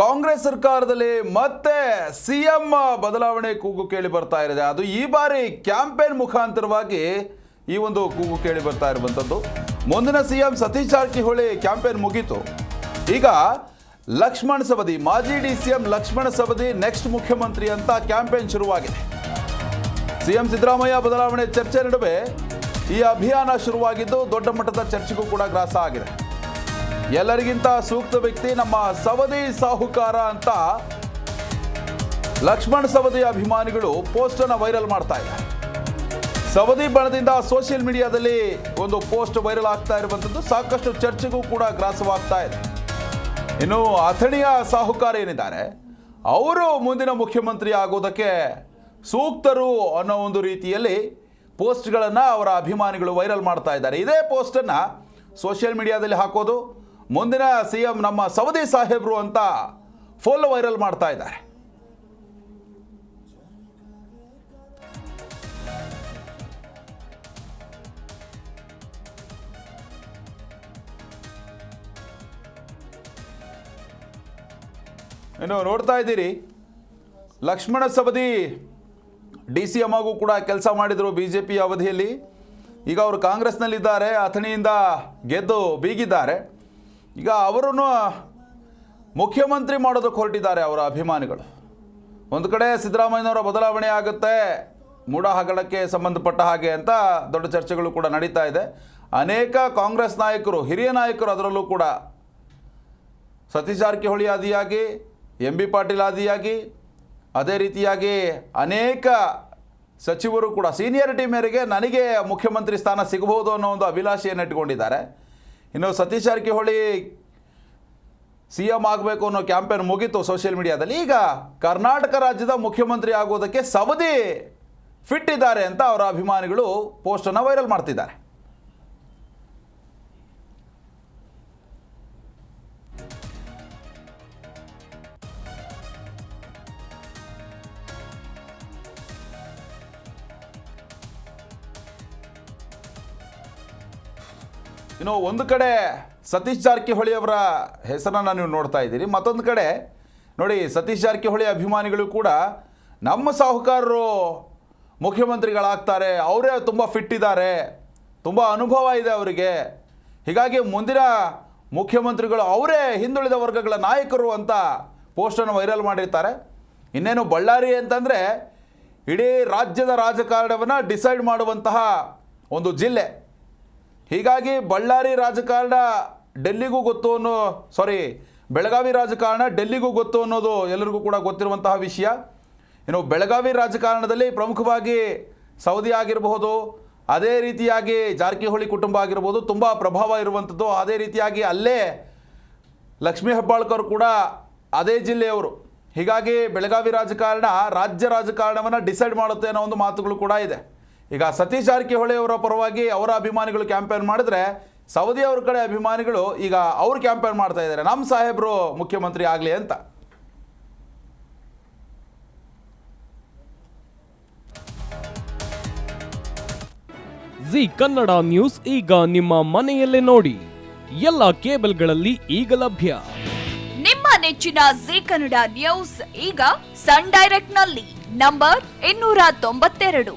ಕಾಂಗ್ರೆಸ್ ಸರ್ಕಾರದಲ್ಲಿ ಮತ್ತೆ ಸಿಎಂ ಬದಲಾವಣೆ ಕೂಗು ಕೇಳಿ ಬರ್ತಾ ಇದೆ ಅದು ಈ ಬಾರಿ ಕ್ಯಾಂಪೇನ್ ಮುಖಾಂತರವಾಗಿ ಈ ಒಂದು ಕೂಗು ಕೇಳಿ ಬರ್ತಾ ಇರುವಂಥದ್ದು. ಮುಂದಿನ ಸಿಎಂ ಸತೀಶ್ ಜಾರಕಿಹೊಳಿ ಕ್ಯಾಂಪೇನ್ ಮುಗೀತು. ಈಗ ಲಕ್ಷ್ಮಣ್ ಸವದಿ, ಮಾಜಿ D C M Laxman Savadi next ಮುಖ್ಯಮಂತ್ರಿ ಅಂತ ಕ್ಯಾಂಪೇನ್ ಶುರುವಾಗಿದೆ. ಸಿಎಂ ಸಿದ್ದರಾಮಯ್ಯ ಬದಲಾವಣೆ ಚರ್ಚೆ ನಡುವೆ ಈ ಅಭಿಯಾನ ಶುರುವಾಗಿದ್ದು ದೊಡ್ಡ ಮಟ್ಟದ ಚರ್ಚೆಗೂ ಕೂಡ ಗ್ರಾಸ ಆಗಿದೆ. ಎಲ್ಲರಿಗಿಂತ ಸೂಕ್ತ ವ್ಯಕ್ತಿ ನಮ್ಮ ಸವದಿ ಸಾಹುಕಾರ ಅಂತ ಲಕ್ಷ್ಮಣ್ ಸವದಿ ಅಭಿಮಾನಿಗಳು ಪೋಸ್ಟ್ ಅನ್ನ ವೈರಲ್ ಮಾಡ್ತಾ ಇದ್ದಾರೆ ಸವದಿ ಬಣದಿಂದ ಸೋಷಿಯಲ್ ಮೀಡಿಯಾದಲ್ಲಿ ಒಂದು ಪೋಸ್ಟ್ ವೈರಲ್ ಆಗ್ತಾ ಇರುವಂಥದ್ದು, ಸಾಕಷ್ಟು ಚರ್ಚೆಗೂ ಕೂಡ ಗ್ರಾಸವಾಗ್ತಾ ಇದೆ. ಇನ್ನು ಅಥಣಿಯ ಸಾಹುಕಾರ ಏನಿದ್ದಾರೆ? ಅವರು ಮುಂದಿನ ಮುಖ್ಯಮಂತ್ರಿ ಆಗೋದಕ್ಕೆ ಸೂಕ್ತರು ಅನ್ನೋ ಒಂದು ರೀತಿಯಲ್ಲಿ ಪೋಸ್ಟ್ಗಳನ್ನು ಅವರ ಅಭಿಮಾನಿಗಳು ವೈರಲ್ ಮಾಡ್ತಾ ಇದ್ದಾರೆ. ಇದೇ ಪೋಸ್ಟನ್ನು ಸೋಷಿಯಲ್ ಮೀಡಿಯಾದಲ್ಲಿ ಹಾಕೋದು ಮುಂದಿನ ಸಿ ಎಂ ನಮ್ಮ ಸವದಿ ಸಾಹೇಬ್ರು ಅಂತ ಫುಲ್ ವೈರಲ್ ಮಾಡ್ತಾ ಇದ್ದಾರೆ. ಇನ್ನು ನೋಡ್ತಾ ಇದ್ದೀರಿ, Laxman Savadi D C M ಆಗೂ ಕೂಡ ಕೆಲಸ ಮಾಡಿದರು ಬಿ ಜೆ ಪಿ ಅವಧಿಯಲ್ಲಿ. ಈಗ ಅವರು ಕಾಂಗ್ರೆಸ್ನಲ್ಲಿದ್ದಾರೆ, ಅಥಣಿಯಿಂದ ಗೆದ್ದು ಬೀಗಿದ್ದಾರೆ. ಈಗ ಅವರನ್ನು ಮುಖ್ಯಮಂತ್ರಿ ಮಾಡೋದಕ್ಕೆ ಹೊರಟಿದ್ದಾರೆ ಅವರ ಅಭಿಮಾನಿಗಳು. ಒಂದು ಕಡೆ ಸಿದ್ದರಾಮಯ್ಯನವರ ಬದಲಾವಣೆ ಆಗುತ್ತೆ ಮೂಡ ಹಗಲಕ್ಕೆ ಸಂಬಂಧಪಟ್ಟ ಹಾಗೆ ಅಂತ ದೊಡ್ಡ ಚರ್ಚೆಗಳು ಕೂಡ ನಡೀತಾ ಇದೆ. ಅನೇಕ ಕಾಂಗ್ರೆಸ್ ನಾಯಕರು, ಹಿರಿಯ ನಾಯಕರು ಅದರಲ್ಲೂ ಕೂಡ ಸತೀಶ್ ಜಾರಕಿಹೊಳಿ ಆದಿಯಾಗಿ, ಎಂ ಬಿ ಪಾಟೀಲ್ ಆದಿಯಾಗಿ, ಅದೇ ರೀತಿಯಾಗಿ ಅನೇಕ ಸಚಿವರು ಕೂಡ, ಸೀನಿಯರಿಟಿ ಮೇರೆಗೆ ನನಗೆ ಮುಖ್ಯಮಂತ್ರಿ ಸ್ಥಾನ ಸಿಗಬಹುದು ಅನ್ನೋ ಒಂದು ಅಭಿಲಾಷೆಯನ್ನು ಇಟ್ಕೊಂಡಿದ್ದಾರೆ ಇನ್ನು ಸತೀಶ್ ಜಾರಕಿಹೊಳಿ ಸಿ ಎಂ ಆಗಬೇಕು ಅನ್ನೋ ಕ್ಯಾಂಪೇನ್ ಮುಗೀತು ಸೋಷಿಯಲ್ ಮೀಡಿಯಾದಲ್ಲಿ. ಈಗ ಕರ್ನಾಟಕ ರಾಜ್ಯದ ಮುಖ್ಯಮಂತ್ರಿ ಆಗೋದಕ್ಕೆ ಸವದಿ ಫಿಟ್ ಇದ್ದಾರೆ ಅಂತ ಅವರ ಅಭಿಮಾನಿಗಳು ಪೋಸ್ಟನ್ನು ವೈರಲ್ ಮಾಡ್ತಿದ್ದಾರೆ. ಇನ್ನು ಒಂದು ಕಡೆ ಸತೀಶ್ ಜಾರಕಿಹೊಳಿ ಅವರ ಹೆಸರನ್ನು ನೀವು ನೋಡ್ತಾ ಇದ್ದೀರಿ. ಮತ್ತೊಂದು ಕಡೆ ನೋಡಿ ಸತೀಶ್ ಜಾರಕಿಹೊಳಿ ಅಭಿಮಾನಿಗಳು ಕೂಡ ನಮ್ಮ ಸಾಹುಕಾರರು ಮುಖ್ಯಮಂತ್ರಿಗಳಾಗ್ತಾರೆ. ಅವರೇ ತುಂಬ ಫಿಟ್ ಇದ್ದಾರೆ. ತುಂಬ ಅನುಭವ ಇದೆ ಅವರಿಗೆ. ಹೀಗಾಗಿ ಮುಂದಿನ ಮುಖ್ಯಮಂತ್ರಿಗಳು ಅವರೇ ಹಿಂದುಳಿದ ವರ್ಗಗಳ ನಾಯಕರು ಅಂತ ಪೋಸ್ಟನ್ನು ವೈರಲ್ ಮಾಡಿರ್ತಾರೆ. ಇನ್ನೇನು ಬಳ್ಳಾರಿ ಅಂತಂದರೆ ಇಡೀ ರಾಜ್ಯದ ರಾಜಕಾರಣವನ್ನು ಡಿಸೈಡ್ ಮಾಡುವಂತಹ ಒಂದು ಜಿಲ್ಲೆ. ಹೀಗಾಗಿ ಬಳ್ಳಾರಿ ರಾಜಕಾರಣ ಡೆಲ್ಲಿಗೂ ಗೊತ್ತು ಅನ್ನೋ ಸಾರಿ ಬೆಳಗಾವಿ ರಾಜಕಾರಣ ಡೆಲ್ಲಿಗೂ ಗೊತ್ತು ಅನ್ನೋದು ಎಲ್ಲರಿಗೂ ಕೂಡ ಗೊತ್ತಿರುವಂತಹ ವಿಷಯ. ಇನ್ನು ಬೆಳಗಾವಿ ರಾಜಕಾರಣದಲ್ಲಿ ಪ್ರಮುಖವಾಗಿ ಸೌದಿ ಆಗಿರಬಹುದು, ಅದೇ ರೀತಿಯಾಗಿ ಜಾರಕಿಹೊಳಿ ಕುಟುಂಬ ಆಗಿರ್ಬೋದು ತುಂಬ ಪ್ರಭಾವ ಇರುವಂಥದ್ದು. ಅದೇ ರೀತಿಯಾಗಿ ಅಲ್ಲೇ ಲಕ್ಷ್ಮೀ ಹೆಬ್ಬಾಳ್ಕರ್ ಕೂಡ ಅದೇ ಜಿಲ್ಲೆಯವರು. ಹೀಗಾಗಿ ಬೆಳಗಾವಿ ರಾಜಕಾರಣ ರಾಜ್ಯ ರಾಜಕಾರಣವನ್ನು ಡಿಸೈಡ್ ಮಾಡುತ್ತೆ ಅನ್ನೋ ಒಂದು ಮಾತುಗಳು ಕೂಡ ಇದೆ. ಈಗ ಸತೀಶ್ ಜಾರಕಿಹೊಳಿ ಅವರ ಪರವಾಗಿ ಅವರ ಅಭಿಮಾನಿಗಳು ಕ್ಯಾಂಪೇನ್ ಮಾಡಿದ್ರೆ ಸೌದಿ ಅವ್ರ ಕಡೆ ಅಭಿಮಾನಿಗಳು ಈಗ ಅವ್ರು ಕ್ಯಾಂಪೇನ್ ಮಾಡ್ತಾ ಇದ್ದಾರೆ. ನಮ್ಮ ಸಾಹೇಬರು ಮುಖ್ಯಮಂತ್ರಿ ಆಗಲಿ ಅಂತ. ಜಿ ಕನ್ನಡ ನ್ಯೂಸ್ ಈಗ ನಿಮ್ಮ ಮನೆಯಲ್ಲೇ ನೋಡಿ. ಎಲ್ಲ ಕೇಬಲ್ಗಳಲ್ಲಿ ಈಗ ಲಭ್ಯ. ನಿಮ್ಮ ನೆಚ್ಚಿನ ಜಿ ಕನ್ನಡ ನ್ಯೂಸ್ ಈಗ ಸನ್ ಡೈರೆಕ್ಟ್ನಲ್ಲಿ ನಂಬರ್ ಇನ್ನೂರ ತೊಂಬತ್ತೆರಡು.